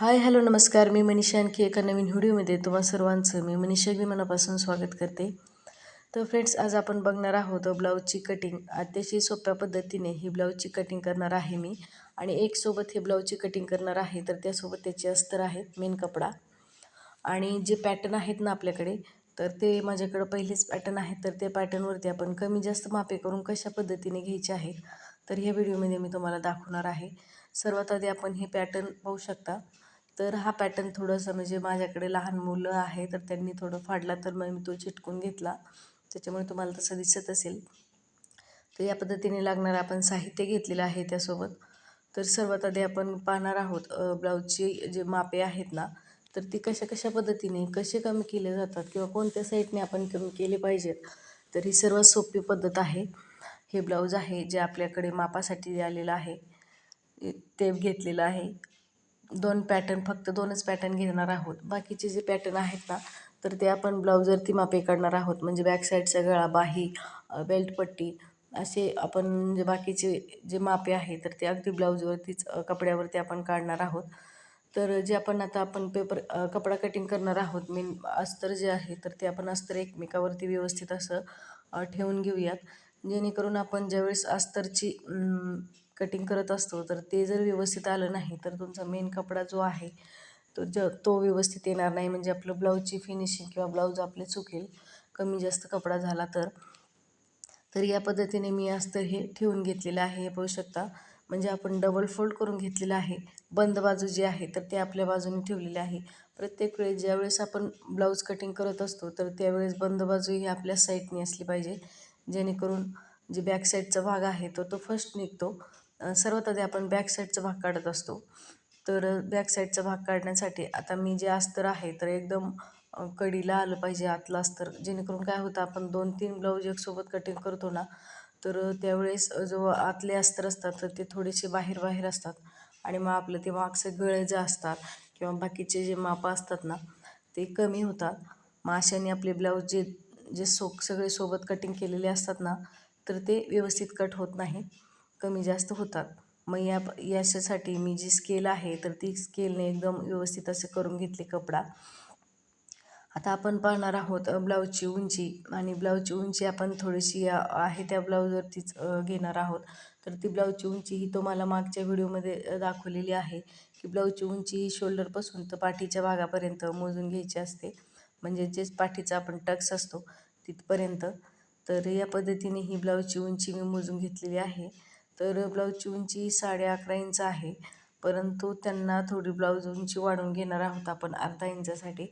Hi hello नमस्कार. मी मनीषा आणखी एका नवीन व्हिडिओमध्ये तुम्हा सर्वांचं मी मनीषा अगदी मनापासून स्वागत करते. तर फ्रेंड्स आज आपण बघणार आहोत ब्लाऊजची कटिंग अतिशय सोप्या पद्धतीने ही ब्लाऊजची कटिंग करणार आहे मी. आणि एक सोबत हे ब्लाऊजची कटिंग करणार आहे तर त्यासोबत त्याचे अस्तर आहेत मेन कपडा. आणि जे पॅटर्न आहेत ना आपल्याकडे तर ते माझ्याकडं पहिलेच पॅटर्न आहेत तर त्या पॅटर्नवरती आपण कमी जास्त मापे करून कशा पद्धतीने घ्यायचे आहे तर ह्या व्हिडिओमध्ये मी तुम्हाला दाखवणार आहे. सर्वात आधी आपण हे पॅटर्न पाहू शकता. तर हा पॅटर्न थोडंसं म्हणजे माझ्याकडे लहान मुलं आहे तर त्यांनी थोडं फाडला तर मग मी तो चिटकून घेतला. त्याच्यामुळे तुम्हाला तसं दिसत असेल. तर या पद्धतीने लागणारं आपण साहित्य घेतलेलं आहे त्यासोबत. तर सर्वात आधी आपण पाहणार आहोत ब्लाऊजची जे मापे आहेत ना तर ती कशा कशा पद्धतीने कसे कमी केले जातात किंवा कोणत्या साईडने आपण कमी केले पाहिजेत तर ही सर्वात सोपी पद्धत आहे. हे ब्लाऊज आहे जे आपल्याकडे मापासाठी आलेलं आहे. ते घेतलेलं आहे. दोन पॅटर्न फक्त दोनच पॅटर्न घेणार आहोत. बाकीचे जे पॅटर्न आहेत ना तर ते आपण ब्लाऊजवरती मापे काढणार आहोत. म्हणजे बॅक साईडचा गळा बाही बेल्टपट्टी असे आपण जे बाकीचे जे मापे आहे तर ते अगदी ब्लाऊजवरतीच कपड्यावरती आपण काढणार आहोत. तर जे आपण आता आपण पेपर कपडा कटिंग करणार आहोत मेन अस्तर जे आहे तर ते आपण अस्तर एकमेकावरती व्यवस्थित असं ठेवून घेऊयात. जेणेकरून आपण ज्यावेळेस अस्तरची कटिंग करत असतो तर ते जर व्यवस्थित आलं नाही तर तुमचा मेन कपडा जो आहे तो ज तो व्यवस्थित येणार नाही. म्हणजे आपलं ब्लाऊजची फिनिशिंग किंवा ब्लाऊज आपले चुकेल कमी जास्त कपडा झाला तर. तर या पद्धतीने मी आज तर हे ठेवून घेतलेलं आहे हे पाहू शकता. म्हणजे आपण डबल फोल्ड करून घेतलेलं आहे. बंद बाजू जी आहे तर ते आपल्या बाजूने ठेवलेली आहे. प्रत्येक वेळेस ज्यावेळेस आपण ब्लाऊज कटिंग करत असतो तर त्यावेळेस बंद बाजू ही आपल्या साईडने असली पाहिजे. जेणेकरून जे बॅक साईडचा भाग आहे तो तो फर्स्ट निघतो. सर्वात आधी आपण बॅक साईडचा भाग काढत असतो. तर बॅक साईडचा भाग काढण्यासाठी आता मी जे अस्तर आहे तर एकदम कडीला आलं पाहिजे आतलं अस्तर. जेणेकरून काय होतं आपण दोन तीन ब्लाऊज एकसोबत कटिंग करतो ना तर त्यावेळेस जो आतले अस्तर असतात तर ते थोडेसे बाहेर बाहेर असतात. आणि मग आपलं ते मागचे गळे जे असतात किंवा बाकीचे जे मापं असतात ना ते कमी होतात. मग अशाने आपले ब्लाऊज जे जे सो सगळे सोबत कटिंग केलेले असतात ना तर ते व्यवस्थित कट होत नाही. कमी जास्त होतात. मग या याच्यासाठी मी जी स्केल आहे तर ती स्केलने एकदम व्यवस्थित असे करून घेतले कपडा. आता आपण पाहणार आहोत ब्लाऊजची उंची. आणि ब्लाऊजची उंची आपण थोडीशी आहे त्या ब्लाऊजवरतीच घेणार आहोत. तर ती ब्लाऊजची उंची ही तुम्हाला मागच्या व्हिडिओमध्ये दाखवलेली आहे की ब्लाऊजची उंची ही शोल्डरपासून तर पाठीच्या भागापर्यंत मोजून घ्यायची असते. म्हणजे जेच पाठीचा आपण टक्स असतो तिथपर्यंत. तर या पद्धतीने ही ब्लाऊजची उंची मी मोजून घेतलेली आहे. तर ब्लाऊजची उंची साडे अकरा इंच आहे. परंतु त्यांना थोडी ब्लाऊज उंची वाढवून घेणार आहोत आपण अर्धा इंचासाठी.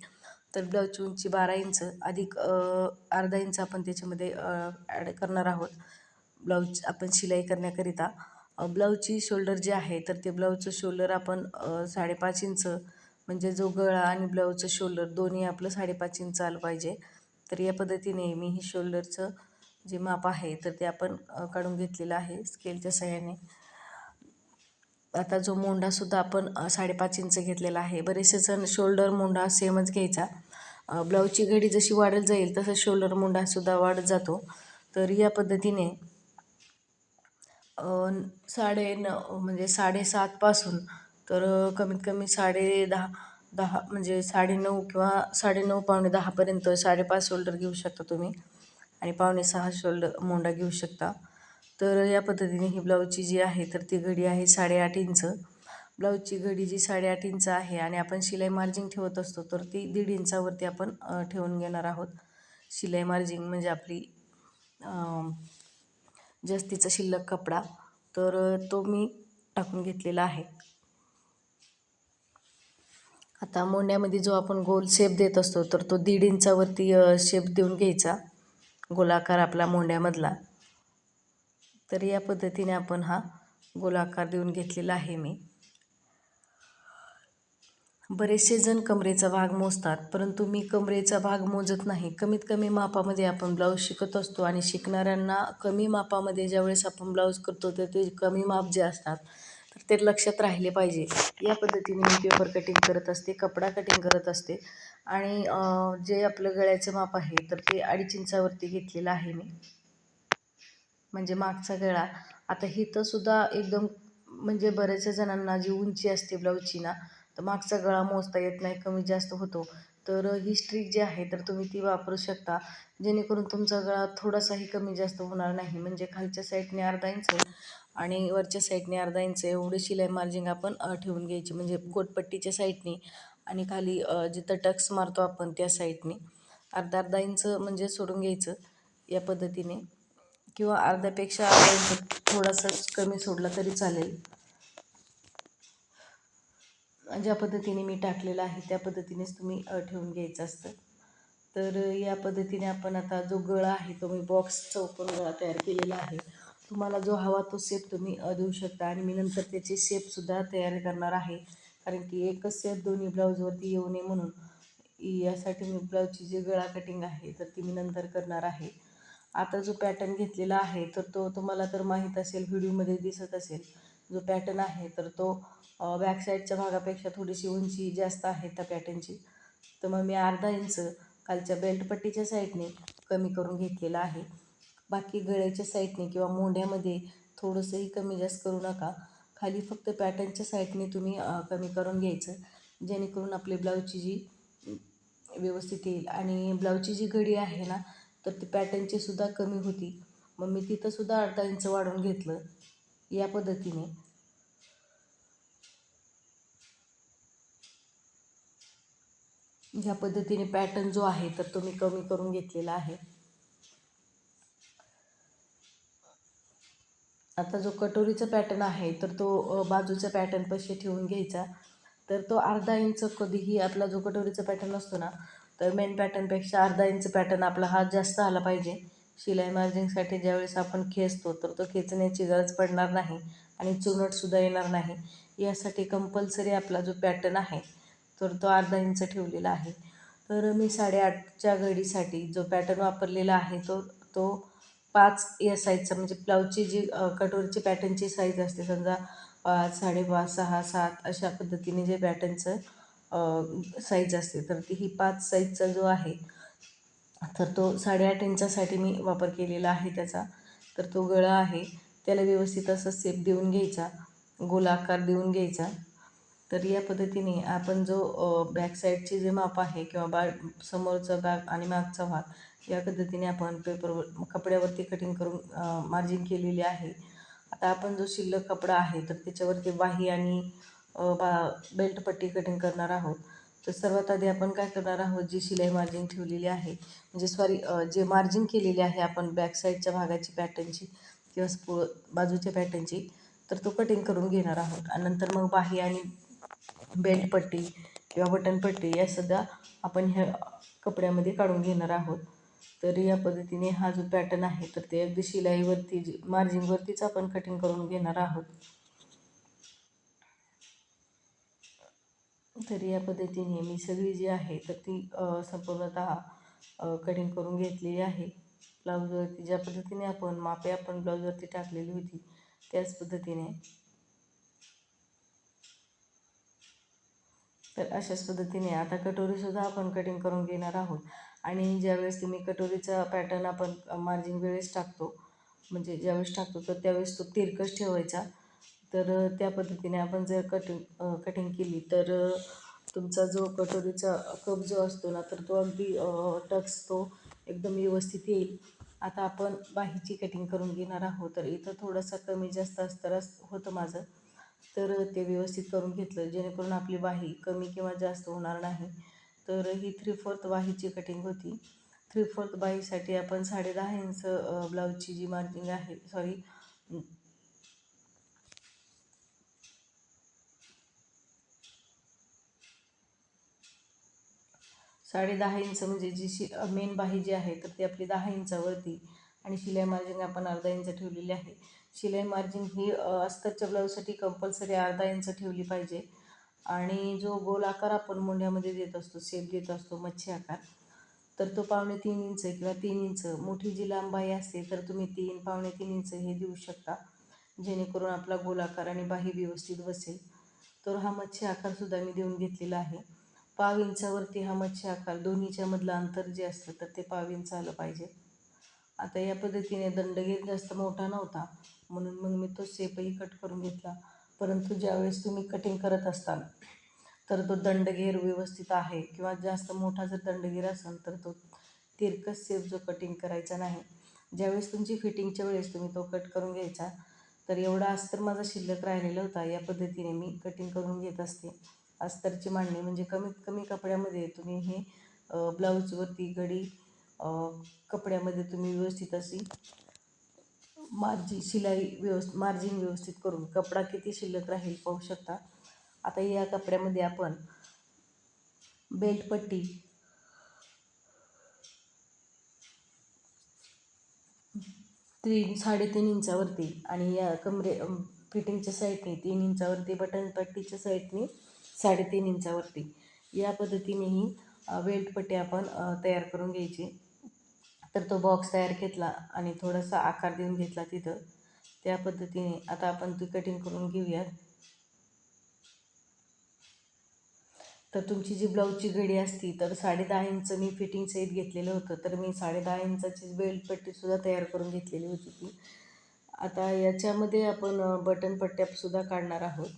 तर ब्लाऊजची उंची बारा इंच अधिक अर्धा इंच आपण त्याच्यामध्ये ॲड करणार आहोत. ब्लाऊज आपण शिलाई करण्याकरिता. ब्लाऊजची शोल्डर जे आहे तर ते ब्लाऊजचं शोल्डर आपण साडेपाच इंच म्हणजे जो गळा आणि ब्लाऊजचं शोल्डर दोन्ही आपलं साडेपाच इंच आलं पाहिजे. तर या पद्धतीने मी ही शोल्डरचं जे माप आहे तर ते आपण काढून घेतलेलं आहे स्केलच्या सहाय्याने. आता जो मोंडासुद्धा आपण साडेपाच इंच घेतलेला आहे. बरेचसे जण शोल्डर मोंडा सेमच घ्यायचा. ब्लाऊजची घडी जशी वाढत जाईल तसं शोल्डर मोंडासुद्धा वाढत जातो. तर या पद्धतीने साडे न म्हणजे साडेसातपासून तर कमीत कमी साडे दहा दहा म्हणजे साडेनऊ किंवा साडेनऊ पावणे दहापर्यंत साडेपाच शोल्डर घेऊ शकता तुम्ही. आणि पावणे सहा शोल्डर मोंडा घेऊ शकता. तर या पद्धतीने ही ब्लाऊजची जी आहे तर ती घडी आहे साडेआठ इंच. ब्लाऊजची घडी जी साडेआठ इंच आहे आणि आपण शिलाई मार्जिंग ठेवत असतो तर ती दीड इंचावरती आपण ठेवून घेणार आहोत. शिलाई मार्जिंग म्हणजे आपली जास्तीचा शिल्लक कपडा. तर तो मी टाकून घेतलेला आहे. आता मोंड्यामध्ये जो आपण गोल शेप देत असतो तर तो दीड इंचावरती शेप देऊन घ्यायचा. गोलाकार आपला मोंड्यामधला तर या पद्धतीने आपण हा गोलाकार देऊन घेतलेला आहे मी. बरेचसे जण कमरेचा भाग मोजतात परंतु मी कमरेचा भाग मोजत नाही. कमीत कमी मापामध्ये आपण ब्लाऊज शिकत असतो आणि शिकणाऱ्यांना कमी मापामध्ये ज्यावेळेस आपण ब्लाऊज करतो तर ते कमी माप जे असतात तर ते लक्षात राहिले पाहिजे. या पद्धतीने मी पेपर कटिंग करत असते कपडा कटिंग करत असते. आणि जे आपलं गळ्याचं माप आहे तर ते अडीच इंचावरती घेतलेलं आहे मी. म्हणजे मागचा गळा. आता सुद्धा एकदम म्हणजे बऱ्याचशा जणांना जी उंची असते ब्लाऊजची ना तर मागचा गळा मोजता येत नाही कमी जास्त होतो. तर ही स्ट्रिक जी आहे तर तुम्ही ती वापरू शकता. जेणेकरून तुमचा गळा थोडासाही कमी जास्त होणार नाही. म्हणजे खालच्या साईडने अर्धा इंच आणि वरच्या साईडने अर्धा इंच. एवढी शिलाई मार्जिंग आपण ठेवून घ्यायची. म्हणजे गोटपट्टीच्या साईडने आणि खाली जिथं टक्स मारतो आपण त्या साईडने अर्धा अर्धा इंच म्हणजे सोडून घ्यायचं या पद्धतीने. किंवा अर्ध्यापेक्षा अर्धा इंच थोडासा कमी सोडला तरी चालेल. ज्या पद्धतीने मी टाकलेलं आहे त्या पद्धतीनेच तुम्ही ठेवून घ्यायचं असतं. तर या पद्धतीने आपण आता जो गळा आहे तो मी बॉक्स चौकोन गळा तयार केलेला आहे. तुम्हाला जो हवा तो शेप तुम्ही देऊ शकता आणि मी नंतर त्याची शेपसुद्धा तयार करणार आहे. कारण की एकच सेट दोन्ही ब्लाऊजवरती येऊ नये म्हणून यासाठी मी ब्लाऊजची जी गळा कटिंग आहे तर ती मी नंतर करणार आहे. आता जो पॅटर्न घेतलेला आहे तर तो तुम्हाला तर माहीत असेल व्हिडिओमध्ये दिसत असेल. जो पॅटर्न आहे तर तो बॅकसाईडच्या भागापेक्षा थोडीशी उंची जास्त आहे त्या पॅटर्नची तर मग मी अर्धा इंच खालच्या बेल्टपट्टीच्या साईडने कमी करून घेतलेला आहे. बाकी गळ्याच्या साईडने किंवा मोंढ्यामध्ये थोडंसंही कमी जास्त करू नका. खाली फक्त पॅटर्नच्या साईडने तुम्ही कमी करून घ्यायचं जेणेकरून आपली ब्लाऊजची जी व्यवस्थित येईल. आणि ब्लाऊजची जी घडी आहे ना तर ती पॅटर्नची सुद्धा कमी होती. मग मी तिथंसुद्धा अर्धा इंच वाढवून घेतलं या पद्धतीने. ह्या पद्धतीने पॅटर्न जो आहे तर तो मी कमी करून घेतलेला आहे. आता जो कटोरीचा पॅटर्न आहे तर तो बाजूच्या पॅटर्नपाशी ठेवून घ्यायचा. तर तो अर्धा इंच कधीही आपला जो कटोरीचा पॅटर्न असतो ना तर मेन पॅटर्नपेक्षा अर्धा इंच पॅटर्न आपला हा जास्त आला पाहिजे. शिलाई मार्जिंगसाठी ज्यावेळेस आपण खेचतो तर तो खेचण्याची गरज पडणार नाही आणि चुनटसुद्धा येणार नाही. यासाठी कंपल्सरी आपला जो पॅटर्न आहे तर तो अर्धा इंच ठेवलेला आहे. तर मी साडेआठच्या घडीसाठी जो पॅटर्न वापरलेला आहे तो तो पाच या साईजचा म्हणजे ब्लाऊजची जी कटोरीची पॅटर्नची साईज असते समजा पाच साडेपाच सहा सात अशा पद्धतीने जे पॅटर्नचं साईज असते तर ती ही पाच साईजचा जो आहे तर तो साडेआठ इंचासाठी मी वापर केलेला आहे त्याचा. तर तो गळा आहे त्याला व्यवस्थित असं सेप देऊन घ्यायचा गोलाकार देऊन घ्यायचा. तर या पद्धतीने आपण जो बॅक साईडचे जे माप आहे किंवा बा समोरचा बॅग आणि मागचा भाग या पद्धतीने आपण पेपरवर कपड्यावरती कटिंग करून मार्जिन केलेली आहे. आता आपण जो शिल्लक कपडा आहे तर त्याच्यावरती बाही आणि बा बेल्ट पट्टी कटिंग करणार आहोत. तर सर्वात आधी आपण काय करणार आहोत जी शिलाई मार्जिन ठेवलेली आहे म्हणजे सॉरी जे मार्जिन केलेली आहे आपण बॅक साईडच्या भागाची पॅटर्नची किंवा स्पो बाजूच्या पॅटर्नची तर तो कटिंग करून घेणार आहोत. आणि नंतर मग बाही आणि बेल्ट पट्टी किंवा बटनपट्टी या सुद्धा आपण ह्या कपड्यामध्ये काढून घेणार आहोत. तर या पद्धतीने हा जो पॅटर्न आहे तर ते अगदी शिलाईवरती जी मार्जिनवरतीच आपण कटिंग करून घेणार आहोत. तर या पद्धतीने मी सगळी जी आहे तर ती संपूर्णतः कटिंग करून घेतलेली आहे. ब्लाऊजवरती ज्या पद्धतीने आपण मापे आपण ब्लाऊजवरती टाकलेली होती त्याच पद्धतीने तर अशाच पद्धतीने आता कटोरीसुद्धा आपण कटिंग करून घेणार आहोत. आणि ज्यावेळेस तुम्ही कटोरीचा पॅटर्न आपण मार्जिन वेळेस टाकतो म्हणजे ज्यावेळेस टाकतो तर त्यावेळेस तो तिरकस ठेवायचा. तर त्या पद्धतीने आपण जर कटिंग कटिंग केली तर तुमचा जो कटोरीचा कप जो असतो ना तर तो अगदी टक्स तो एकदम व्यवस्थित येईल. आता आपण बाहीची कटिंग करून घेणार आहोत तर इथं थोडंसं कमी जास्त असतं होतं माझं. तर ते व्यवस्थित करून घेतलं. जेणेकरून आपली बाही कमी किंवा जास्त होणार नाही. तर ही थ्री फोर्थ वाहीची कटिंग होती. थ्री फोर्थ बाईसाठी आपण साडे दहा इंच ब्लाऊजची जी मार्जिंग आहे सॉरी साडे दहा इंच म्हणजे जी शि मेन बाही जी आहे तर ती आपली दहा इंचावरती. आणि शिलाई मार्जिंग आपण अर्धा इंच ठेवलेली आहे. शिलाई मार्जिन ही अस्तरच्या ब्लाऊजसाठी कंपल्सरी अर्धा इंच ठेवली पाहिजे. आणि जो गोल आकार आपण मुंड्यामध्ये देत असतो शेप देत असतो मच्छी आकार तर तो पावणे तीन इंच किंवा तीन इंच. मोठी जी लांबाई असते तर तुम्ही तीन पावणे तीन इंच हे देऊ शकता. जेणेकरून आपला गोलाकार आणि बाही व्यवस्थित बसेल. तर हा मच्छी आकारसुद्धा मी देऊन घेतलेला आहे. पाव इंचावरती हा मच्छी आकार दोन्हीच्या मधलं अंतर जे असतं तर ते पाव इंच आलं पाहिजे. आता या पद्धतीने दंडगीर जास्त मोठा नव्हता. म्हणून मग मी तो सेपही कट करून घेतला. परंतु ज्यावेळेस तुम्ही कटिंग करत असताल तर तो दंडगेर व्यवस्थित आहे किंवा जास्त मोठा जर दंडगेर असेल तर तो तिरकस सेप जो कटिंग करायचा नाही. ज्यावेळेस तुमची फिटिंगच्या वेळेस तुम्ही तो कट करून घ्यायचा तर एवढा अस्तर माझा शिल्लक राहिलेला होता. या पद्धतीने मी कटिंग करून घेत असते. अस्तरची मांडणी म्हणजे कमीत कमी कपड्यामध्ये तुम्ही हे ब्लाऊजवरती घडी कपड्यामध्ये तुम्ही व्यवस्थित अशी मार्जिन शिलाई व्यवस्थित मार्जिन व्यवस्थित करून कपडा किती शिल्लक राहील पाहू शकता. आता या कपड्यामध्ये आपण बेल्टपट्टी तीन साडेतीन इंचावरती आणि या कमरे फिटिंगच्या साईडने तीन इंचावरती बटन पट्टीच्या साईडने साडेतीन इंचावरती. या पद्धतीनेही बेल्टपट्टी आपण तयार करून घ्यायची. तर तो बॉक्स तयार घेतला आणि थोडासा आकार देऊन घेतला तिथं. त्या पद्धतीने आता आपण ती कटिंग करून घेऊयात. तर तुमची जी ब्लाऊजची घडी असती तर साडे दहा इंच मी फिटिंग सहित घेतलेलं होतं. तर मी साडे दहा इंचाची बेल्टपट्टीसुद्धा तयार करून घेतलेली होती ती. आता याच्यामध्ये आपण बटन पट्ट्यासुद्धा काढणार आहोत.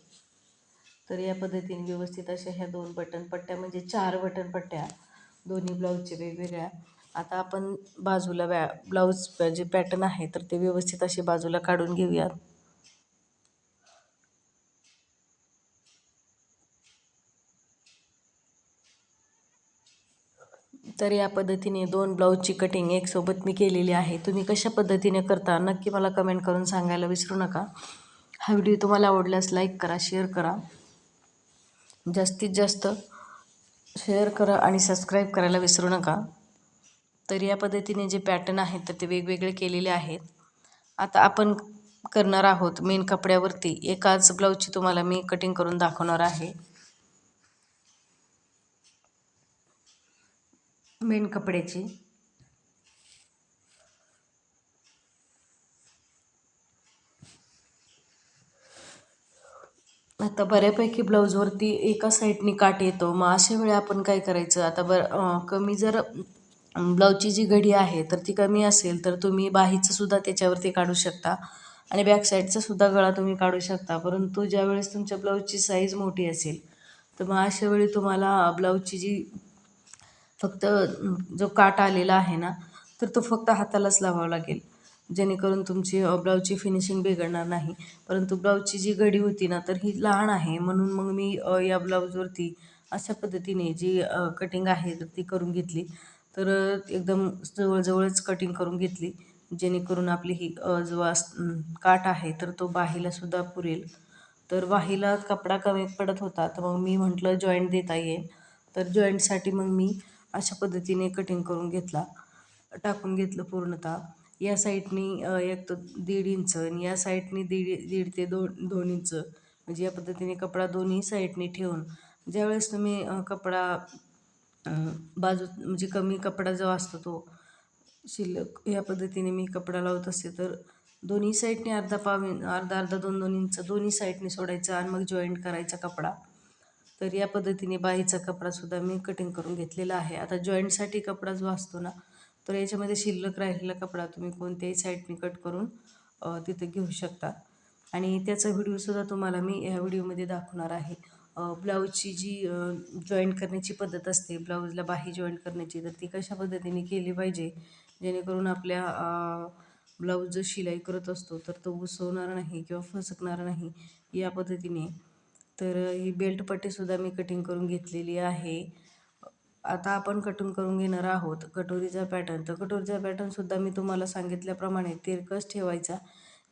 तर या पद्धतीने व्यवस्थित अशा ह्या दोन बटन पट्ट्या म्हणजे चार बटन पट्ट्या दोन्ही ब्लाऊजच्या वेगवेगळ्या. आता आपण बाजूला व्या ब्लाऊज जे पॅटर्न आहे तर ते व्यवस्थित असे बाजूला काढून घेऊयात. तर या पद्धतीने दोन ब्लाऊजची कटिंग एकसोबत मी केलेली आहे. तुम्ही कशा पद्धतीने करता नक्की मला कमेंट करून सांगायला विसरू नका. हा व्हिडिओ तुम्हाला आवडल्यास लाईक करा शेअर करा. जास्तीत जास्त शेअर करा आणि सबस्क्राईब करायला विसरू नका. तर या पद्धतीने जे पॅटर्न आहेत तर ते वेगवेगळे केलेले आहेत. आता आपण करणार आहोत मेन कपड्यावरती. एकाच ब्लाऊजची तुम्हाला मी कटिंग करून दाखवणार आहे. मेन कपड्याची. आता बऱ्यापैकी ब्लाऊजवरती एका साईडनी काट येतो. मग अशा वेळी आपण काय करायचं? आता बरं कमी जर ब्लाऊजची जी घडी आहे तर ती कमी असेल तर तुम्ही बाहीचंसुद्धा त्याच्यावरती काढू शकता. आणि बॅक गळा तुम्ही काढू शकता. परंतु ज्यावेळेस तुमच्या ब्लाऊजची साईज मोठी असेल तर मग अशा वेळी तुम्हाला ब्लाऊजची जी फक्त जो काट आलेला आहे ना तर तो फक्त हातालाच लावावा लागेल. जेणेकरून तुमची ब्लाऊजची फिनिशिंग बिघडणार नाही. परंतु ब्लाऊजची जी घडी होती ना तर ही लहान आहे. म्हणून मग मी या ब्लाऊजवरती अशा पद्धतीने जी कटिंग आहे तर ती करून घेतली. तर एकदम जवळजवळच कटिंग करून घेतली. जेणेकरून आपली ही जो काट आहे तर तो बाहीलासुद्धा पुरेल. तर बाहीला कपडा कमी पडत होता तर मग मी म्हटलं जॉईंट देता येईल. तर जॉईंटसाठी मग मी अशा पद्धतीने कटिंग करून घेतला. टाकून घेतलं पूर्णतः. या साईडनी एक तर दीड इंच आणि या साईडनी दीड दीड ते दोन दोन इंच. म्हणजे या पद्धतीने कपडा दोन्ही साईडनी ठेवून ज्यावेळेस तुम्ही कपडा बाजू म्हणजे कमी कपडा जो असतो तो शिल्लक या पद्धतीने मी कपडा लावत असते. तर दोन्ही साईडने अर्धा पाव अर्धा अर्धा दोन दोन इंच दोन्ही साईडने सोडायचा आणि मग जॉईंट करायचा कपडा. तर या पद्धतीने बाईचा कपडासुद्धा मी कटिंग करून घेतलेला आहे. आता जॉईंटसाठी कपडा जो असतो ना तर याच्यामध्ये शिल्लक राहिलेला कपडा तुम्ही कोणत्याही साईडने कट करून तिथे घेऊ शकता. आणि त्याचा व्हिडिओसुद्धा तुम्हाला मी ह्या व्हिडिओमध्ये दाखवणार आहे. ब्लाऊजची जी जॉईंट करण्याची पद्धत असते ब्लाऊजला बाही जॉईंट करण्याची तर ती कशा पद्धतीने केली पाहिजे? जेणेकरून आपल्या ब्लाऊज जर शिलाई करत असतो तर तो उसवणार नाही किंवा फसकणार नाही या पद्धतीने. तर ही बेल्टपट्टीसुद्धा मी कटिंग करून घेतलेली आहे. आता आपण कटिंग करून घेणार आहोत कटोरीचा पॅटर्न तर कटोरीचा पॅटर्नसुद्धा मी तुम्हाला सांगितल्याप्रमाणे तिरकस ठेवायचा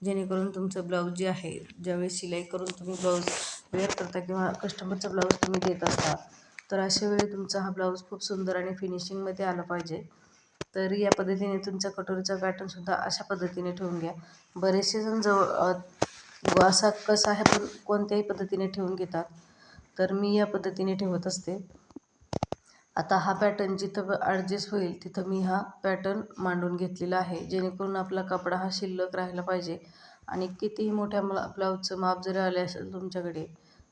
जेणेकरून तुमचं ब्लाऊज जे आहे ज्यावेळेस शिलाई करून तुम्ही ब्लाऊज वेअर करता किंवा कस्टमरचा ब्लाऊज तुम्ही देत असता तर अशा वेळी तुमचा हा ब्लाऊज खूप सुंदर आणि फिनिशिंगमध्ये आला पाहिजे. तर या पद्धतीने तुमचा कटोरीचा पॅटर्नसुद्धा अशा पद्धतीने ठेवून घ्या. बरेचसे जण जवळ असा कसा आहे पण कोणत्याही पद्धतीने ठेवून घेतात. तर मी या पद्धतीने ठेवत असते. आता हा पॅटर्न जिथं ॲडजस्ट होईल तिथं मी हा पॅटर्न मांडून घेतलेला आहे. जेणेकरून आपला कपडा हा शिल्लक राहिला पाहिजे. आणि कितीही मोठ्या मला ब्लाऊजचं माप जरी आले असेल तुमच्याकडे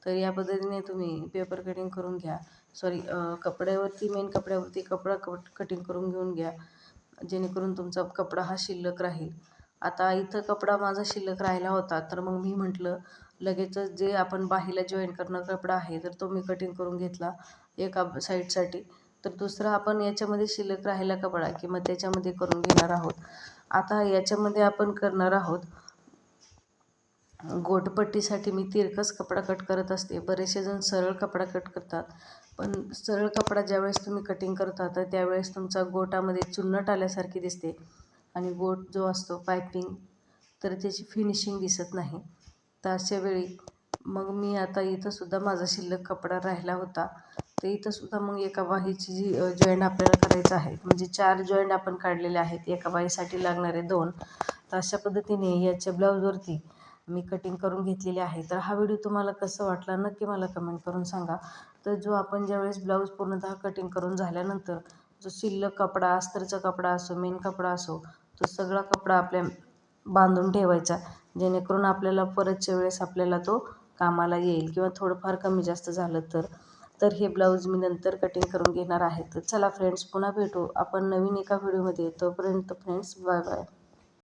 तर या पद्धतीने तुम्ही पेपर कटिंग करून घ्या. सॉरी कपड्यावरती मेन कपड्यावरती कपडा कट कटिंग करून घेऊन घ्या. जेणेकरून तुमचा कपडा हा शिल्लक राहील. आता इथं कपडा माझा शिल्लक राहिला होता तर मग मी म्हटलं लगेचच जे आपण बाहीला जॉईन करणं कपडा आहे तर तो मी कटिंग करून घेतला एका साईडसाठी तर दुसरा आपण याच्यामध्ये शिल्लक राहिला कपडा की मग त्याच्यामध्ये करून घेणार आहोत. आता याच्यामध्ये आपण करणार आहोत गोटपट्टीसाठी मी तिरकस कपडा कट करत असते. बरेचसे जण सरळ कपडा कट करतात. पण सरळ कपडा ज्यावेळेस तुम्ही कटिंग करता तर त्यावेळेस तुमचा गोटामध्ये चुन्नट आल्यासारखी दिसते आणि गोट जो असतो पायपिंग तर त्याची फिनिशिंग दिसत नाही. तर अशा वेळी मग मी आता इथंसुद्धा माझा शिल्लक कपडा राहिला होता. तर इथंसुद्धा मग एका बाहीची जी जॉईंट आपल्याला करायचं आहे म्हणजे चार जॉईंट आपण काढलेले आहेत एका बाहीसाठी लागणारे दोन. तर अशा पद्धतीने याच्या ब्लाऊजवरती मी कटिंग करून घेतलेली आहे. तर हा व्हिडिओ तुम्हाला कसं वाटला नक्की मला कमेंट करून सांगा. तर जो आपण ज्यावेळेस ब्लाऊज पूर्णतः कटिंग करून झाल्यानंतर जो शिल्लक कपडा अस्तरचा कपडा असो मेन कपडा असो तो सगळा कपडा आपल्या बांधून ठेवायचा जेणेकरून आपल्याला परतच्या वेळेस आपल्याला तो कामाला येईल किंवा थोडंफार कमी जास्त झालं तर. तर हे ब्लाऊज मी नंतर कटिंग करून घेणार आहे. तर चला फ्रेंड्स पुन्हा भेटू. आपण नवीन एका व्हिडिओमध्ये तोपर्यंत फ्रेंड्स बाय बाय